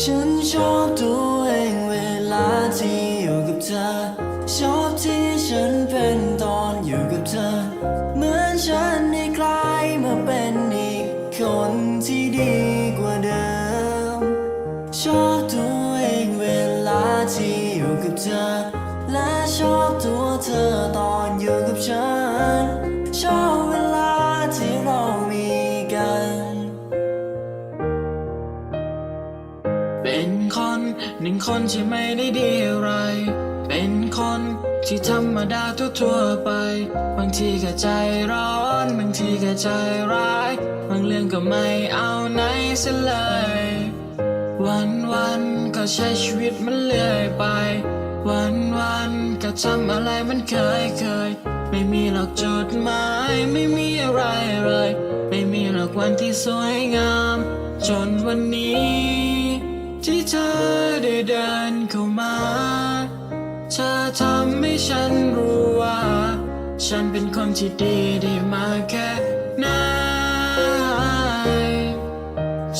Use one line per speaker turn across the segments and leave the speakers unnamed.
ฉันชอบตัวเองเวลาที่อยู่กับเธอ ชอบที่ฉันเป็นตอนอยู่กับเธอ เหมือนฉันได้กลายมาเป็นอีกคนที่ดีกว่าเดิม ชอบตัวเองเวลาที่อยู่กับเธอ และชอบตัวเธอตอนอยู่กับฉัน
หนึ่งคนที่ไม่ได้ดีอะไร เป็นคนที่ธรรมดาทั่วๆไป บางทีก็ใจร้อน บางทีก็ใจร้าย บางเรื่องก็ไม่เอาไหนเสียเลย วันวันก็ใช้ชีวิตมันเลื่อยไป วันวันก็ทำอะไรมันเคยเคย ไม่มีหรอกจุดหมาย ไม่มีอะไรเลย ไม่มีหรอกวันที่สวยงาม จนวันนี้ ที่เธอได้เดินเข้ามาเธอทำให้ฉันรู้ว่า ฉันเป็นคนที่ดีได้มาแค่ไหน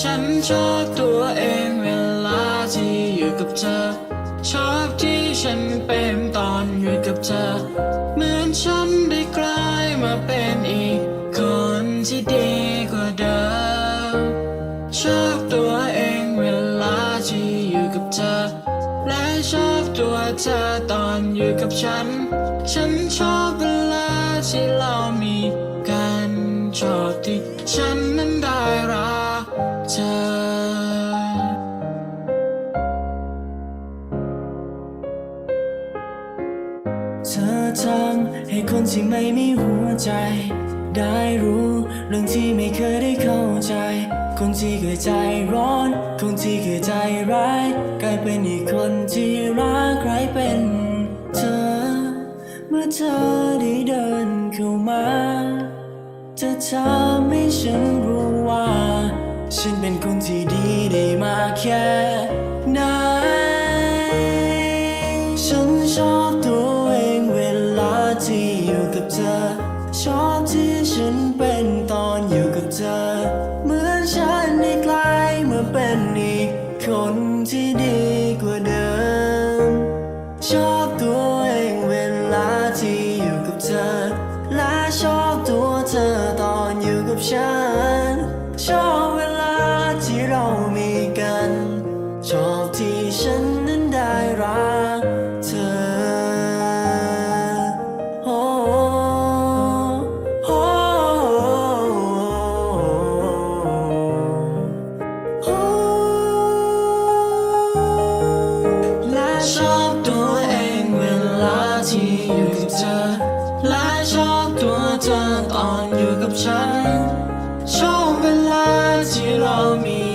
ฉันชอบตัวเองเวลาที่อยู่กับเธอ ชอบที่ฉันเป็นตอนอยู่กับเธอ เหมือนฉันได้กลายมาเป็นอีก ชอบตัวเธอตอนอยู่กับฉัน ฉันชอบเวลาที่เรามีกันชอบที่ฉันนั้นได้รักเธอ
เธอทำให้คนที่ไม่มีหัวใจ ได้รู้เรื่องที่ไม่เคยได้เข้าใจ ยใจร้อน คนที่เคยใจร้ายกลายเป็นอีกคนที่รักใครเป็นเธอ เมื่อเธอได้เดินเข้ามาจะทำให้ฉันรู้ว่า ฉันเป็นคนที่ดีได้มาแค่ไหนฉันชอบตัวเองเวลาที่อยู่กับเธอ ชอบที่ฉันเป็นตอน ตัวเธอตอนอยู่กับฉัน ชอบเวลาที่เรามีกัน ชอบที่ฉันนั้นได้รัก อ
บตัวเธอตอนอยู่กับฉันชอบเวลาที่เรามี